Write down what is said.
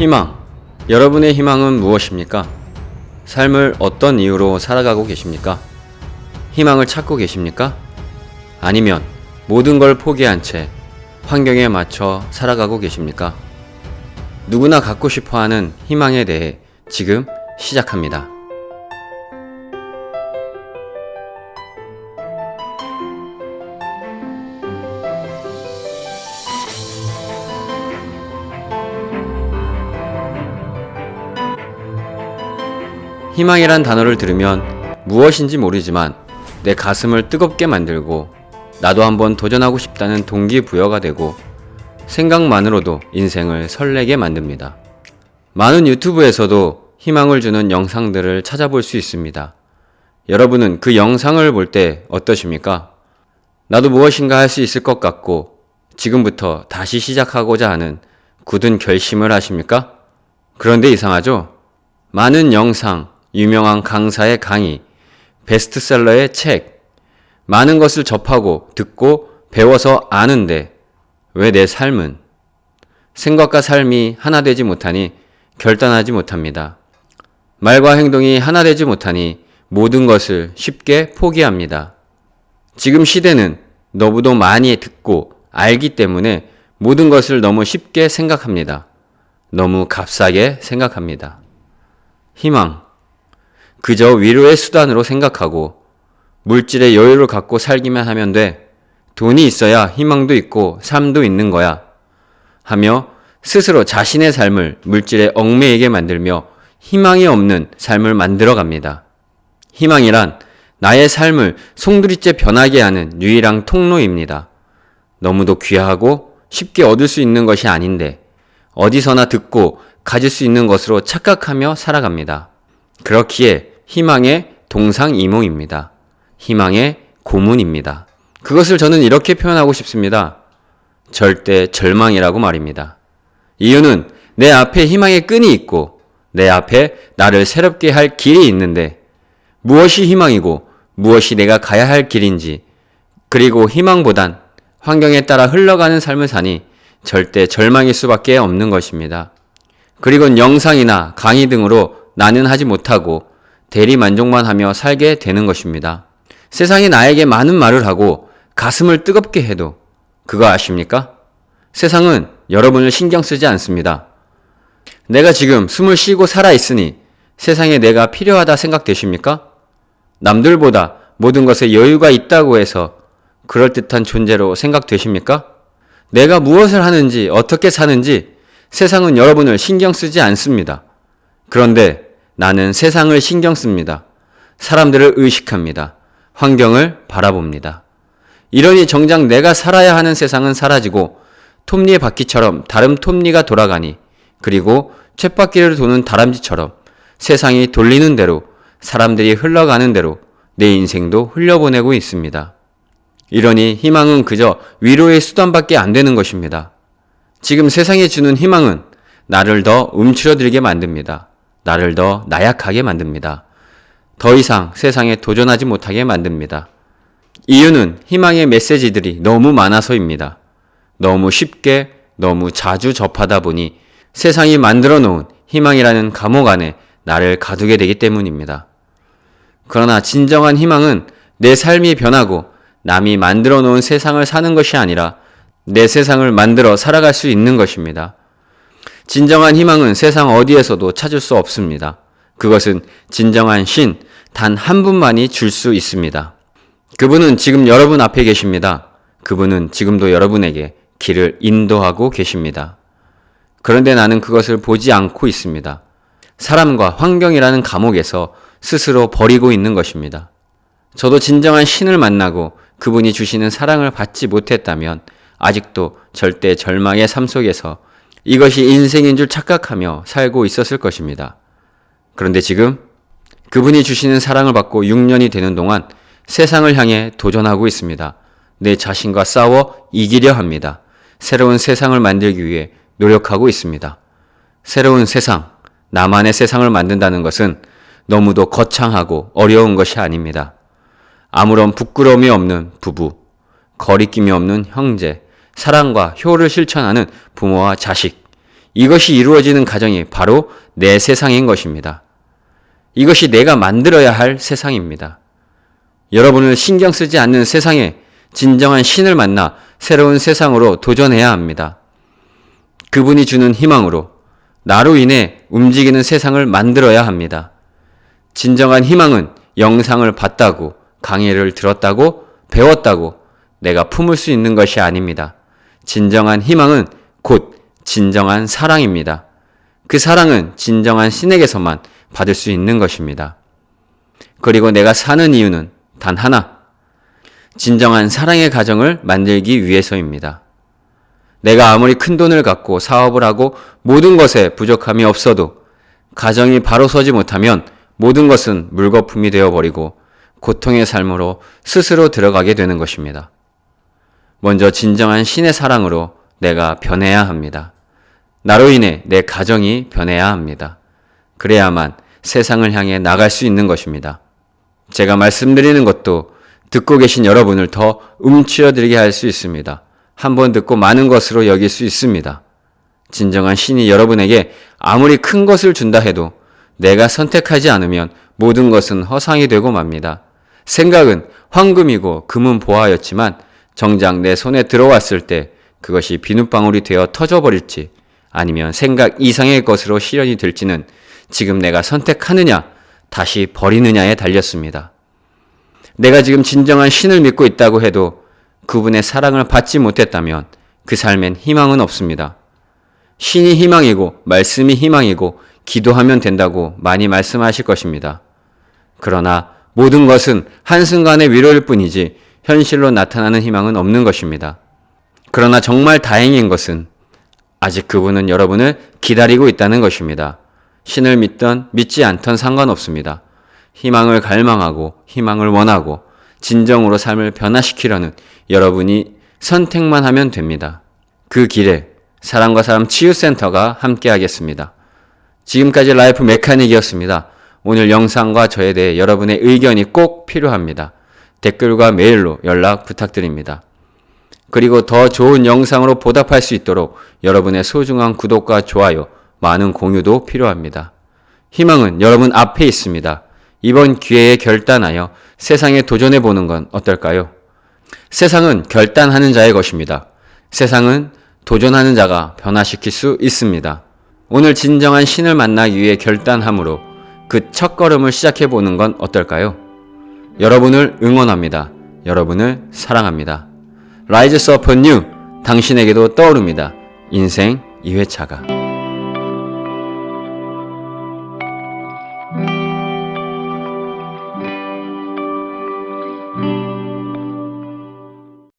희망. 여러분의 희망은 무엇입니까? 삶을 어떤 이유로 살아가고 계십니까? 희망을 찾고 계십니까? 아니면 모든 걸 포기한 채 환경에 맞춰 살아가고 계십니까? 누구나 갖고 싶어 하는 희망에 대해 지금 시작합니다. 희망이란 단어를 들으면 무엇인지 모르지만 내 가슴을 뜨겁게 만들고 나도 한번 도전하고 싶다는 동기부여가 되고 생각만으로도 인생을 설레게 만듭니다. 많은 유튜브에서도 희망을 주는 영상들을 찾아볼 수 있습니다. 여러분은 그 영상을 볼 때 어떠십니까? 나도 무엇인가 할 수 있을 것 같고 지금부터 다시 시작하고자 하는 굳은 결심을 하십니까? 그런데 이상하죠? 많은 영상, 유명한 강사의 강의, 베스트셀러의 책, 많은 것을 접하고 듣고 배워서 아는데 왜 내 삶은 생각과 삶이 하나 되지 못하니 결단하지 못합니다. 말과 행동이 하나 되지 못하니 모든 것을 쉽게 포기합니다. 지금 시대는 너무도 많이 듣고 알기 때문에 모든 것을 너무 쉽게 생각합니다. 너무 값싸게 생각합니다. 희망. 그저 위로의 수단으로 생각하고 물질의 여유를 갖고 살기만 하면 돼. 돈이 있어야 희망도 있고 삶도 있는 거야. 하며 스스로 자신의 삶을 물질에 얽매이게 만들며 희망이 없는 삶을 만들어 갑니다. 희망이란 나의 삶을 송두리째 변하게 하는 유일한 통로입니다. 너무도 귀하고 쉽게 얻을 수 있는 것이 아닌데 어디서나 듣고 가질 수 있는 것으로 착각하며 살아갑니다. 그렇기에 희망의 동상이몽입니다. 희망의 고문입니다. 그것을 저는 이렇게 표현하고 싶습니다. 절대 절망이라고 말입니다. 이유는 내 앞에 희망의 끈이 있고 내 앞에 나를 새롭게 할 길이 있는데 무엇이 희망이고 무엇이 내가 가야 할 길인지 그리고 희망보단 환경에 따라 흘러가는 삶을 사니 절대 절망일 수밖에 없는 것입니다. 그리고 영상이나 강의 등으로 나는 하지 못하고 대리 만족만 하며 살게 되는 것입니다. 세상이 나에게 많은 말을 하고 가슴을 뜨겁게 해도 그거 아십니까? 세상은 여러분을 신경 쓰지 않습니다. 내가 지금 숨을 쉬고 살아 있으니 세상에 내가 필요하다 생각되십니까? 남들보다 모든 것에 여유가 있다고 해서 그럴듯한 존재로 생각되십니까? 내가 무엇을 하는지 어떻게 사는지 세상은 여러분을 신경 쓰지 않습니다. 그런데 나는 세상을 신경 씁니다. 사람들을 의식합니다. 환경을 바라봅니다. 이러니 정작 내가 살아야 하는 세상은 사라지고 톱니의 바퀴처럼 다른 톱니가 돌아가니 그리고 쳇바퀴를 도는 다람쥐처럼 세상이 돌리는 대로 사람들이 흘러가는 대로 내 인생도 흘려보내고 있습니다. 이러니 희망은 그저 위로의 수단밖에 안 되는 것입니다. 지금 세상에 주는 희망은 나를 더 움츠러들게 만듭니다. 나를 더 나약하게 만듭니다. 더 이상 세상에 도전하지 못하게 만듭니다. 이유는 희망의 메시지들이 너무 많아서입니다. 너무 쉽게, 너무 자주 접하다 보니 세상이 만들어 놓은 희망이라는 감옥 안에 나를 가두게 되기 때문입니다. 그러나 진정한 희망은 내 삶이 변하고 남이 만들어 놓은 세상을 사는 것이 아니라 내 세상을 만들어 살아갈 수 있는 것입니다. 진정한 희망은 세상 어디에서도 찾을 수 없습니다. 그것은 진정한 신, 단 한 분만이 줄 수 있습니다. 그분은 지금 여러분 앞에 계십니다. 그분은 지금도 여러분에게 길을 인도하고 계십니다. 그런데 나는 그것을 보지 않고 있습니다. 사람과 환경이라는 감옥에서 스스로 버리고 있는 것입니다. 저도 진정한 신을 만나고 그분이 주시는 사랑을 받지 못했다면 아직도 절대 절망의 삶 속에서 이것이 인생인 줄 착각하며 살고 있었을 것입니다. 그런데 지금 그분이 주시는 사랑을 받고 6년이 되는 동안 세상을 향해 도전하고 있습니다. 내 자신과 싸워 이기려 합니다. 새로운 세상을 만들기 위해 노력하고 있습니다. 새로운 세상, 나만의 세상을 만든다는 것은 너무도 거창하고 어려운 것이 아닙니다. 아무런 부끄러움이 없는 부부, 거리낌이 없는 형제, 사랑과 효를 실천하는 부모와 자식, 이것이 이루어지는 가정이 바로 내 세상인 것입니다. 이것이 내가 만들어야 할 세상입니다. 여러분을 신경 쓰지 않는 세상에 진정한 신을 만나 새로운 세상으로 도전해야 합니다. 그분이 주는 희망으로 나로 인해 움직이는 세상을 만들어야 합니다. 진정한 희망은 영상을 봤다고, 강의를 들었다고, 배웠다고 내가 품을 수 있는 것이 아닙니다. 진정한 희망은 곧 진정한 사랑입니다. 그 사랑은 진정한 신에게서만 받을 수 있는 것입니다. 그리고 내가 사는 이유는 단 하나. 진정한 사랑의 가정을 만들기 위해서입니다. 내가 아무리 큰 돈을 갖고 사업을 하고 모든 것에 부족함이 없어도 가정이 바로 서지 못하면 모든 것은 물거품이 되어버리고 고통의 삶으로 스스로 들어가게 되는 것입니다. 먼저 진정한 신의 사랑으로 내가 변해야 합니다. 나로 인해 내 가정이 변해야 합니다. 그래야만 세상을 향해 나갈 수 있는 것입니다. 제가 말씀드리는 것도 듣고 계신 여러분을 더 움츠러들게 할 수 있습니다. 한 번 듣고 많은 것으로 여길 수 있습니다. 진정한 신이 여러분에게 아무리 큰 것을 준다 해도 내가 선택하지 않으면 모든 것은 허상이 되고 맙니다. 생각은 황금이고 금은 보화였지만 정작 내 손에 들어왔을 때 그것이 비눗방울이 되어 터져버릴지 아니면 생각 이상의 것으로 실현이 될지는 지금 내가 선택하느냐 다시 버리느냐에 달렸습니다. 내가 지금 진정한 신을 믿고 있다고 해도 그분의 사랑을 받지 못했다면 그 삶엔 희망은 없습니다. 신이 희망이고 말씀이 희망이고 기도하면 된다고 많이 말씀하실 것입니다. 그러나 모든 것은 한순간의 위로일 뿐이지 현실로 나타나는 희망은 없는 것입니다. 그러나 정말 다행인 것은 아직 그분은 여러분을 기다리고 있다는 것입니다. 신을 믿던 믿지 않던 상관없습니다. 희망을 갈망하고 희망을 원하고 진정으로 삶을 변화시키려는 여러분이 선택만 하면 됩니다. 그 길에 사람과 사람 치유센터가 함께하겠습니다. 지금까지 라이프 메카닉이었습니다. 오늘 영상과 저에 대해 여러분의 의견이 꼭 필요합니다. 댓글과 메일로 연락 부탁드립니다. 그리고 더 좋은 영상으로 보답할 수 있도록 여러분의 소중한 구독과 좋아요, 많은 공유도 필요합니다. 희망은 여러분 앞에 있습니다. 이번 기회에 결단하여 세상에 도전해 보는 건 어떨까요? 세상은 결단하는 자의 것입니다. 세상은 도전하는 자가 변화시킬 수 있습니다. 오늘 진정한 신을 만나기 위해 결단함으로 그 첫 걸음을 시작해 보는 건 어떨까요? 여러분을 응원합니다. 여러분을 사랑합니다. 라이즈 서퍼 뉴 당신에게도 떠오릅니다. 인생 2회차가.